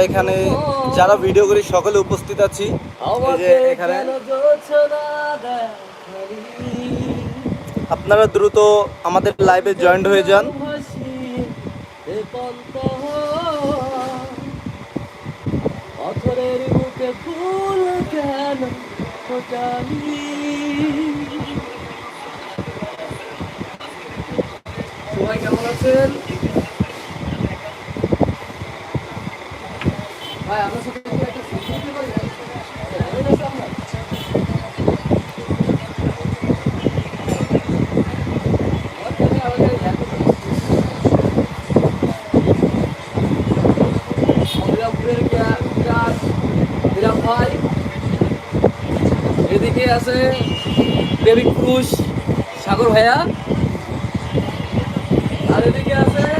এখানে যারা ভিডিও করি সকলে উপস্থিত আছি। এখানে আপনারা দ্রুত আমাদের লাইভে জয়েন্ট হয়ে যান। সবাই কেমন আছেন ভাই আপনার সাথে কি একটা selfie নিতে পারি? Helmet আছে আপনার? ওখানে আমাদের helmet আছে। শ্রীরামপুরের গ্রা- গ্রাস, বিরাম ভাই এদিকে আছে প্রেমিক পুরুষ সাগর ভাইয়া। আর এদিকে আছে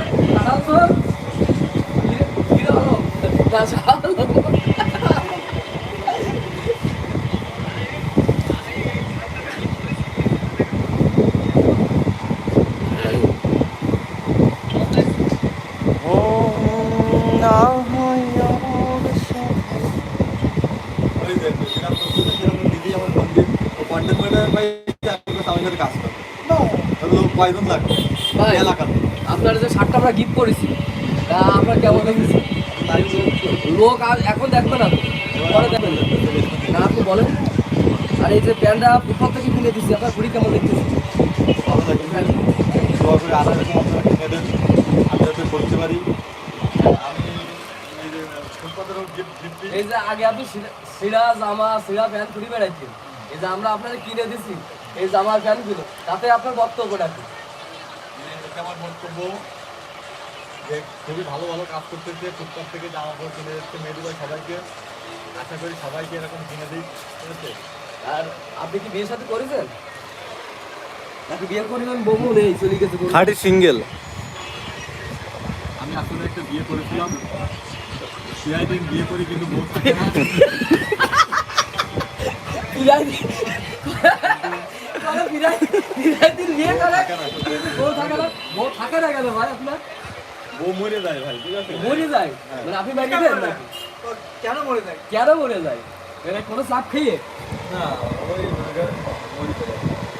ভাই, আপনার যে শার্টটা আমরা গিফট করেছি, তা আপনার কেমন লেগেছে লোক আর এখন দেখবে না পরে দেখবেন না। আপনি বলেন, আর এই যে প্যান্টটা ফুটপাথ থেকে কিনে দিচ্ছি আপনার ঘুড়ি কেমন দেখতেছি? এই যে আগে আপনি সিরা- জামা সিরা প্যান্ট ঘুরি বেড়াইছেন। এই যে আমরা আপনাকে কিনে দিছি এই জামা প্যান্টগুলো তাতে আপনার বক্তব্যটা কি? আমার বক্তব্য যে খুবই ভালো ভালো কাজ করতেছে ফুটপাথ থেকে জামা কাপড় কিনে যাচ্ছে মেয়েদের সবাইকে। আশা করি সবাইকে এরকম কিনে দিই ঠিক আছে? আর আপনি কি বিয়ের সাথে করেছেন? নাকি বিয়ে করিলেন বউ নেই চলে গেছে খাঁটি সিঙ্গেল। আমি আসলে একটা বিয়ে করেছিলাম সিআই বিয়ে করি কিন্তু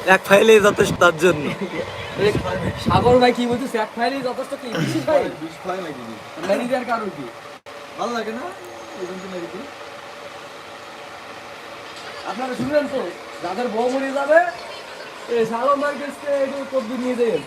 এক ফাইলে যথেষ্ট তার জন্য। সাগর ভাই কি বলছে এক ফাইলেই যথেষ্ট কি? কারণ কি? ভালো লাগে না? আপনারা শুনলেন তো দাদার বউ মরে যাবে, এই ভাই ভাইকে একটু তদ্বির নিয়ে দেবেন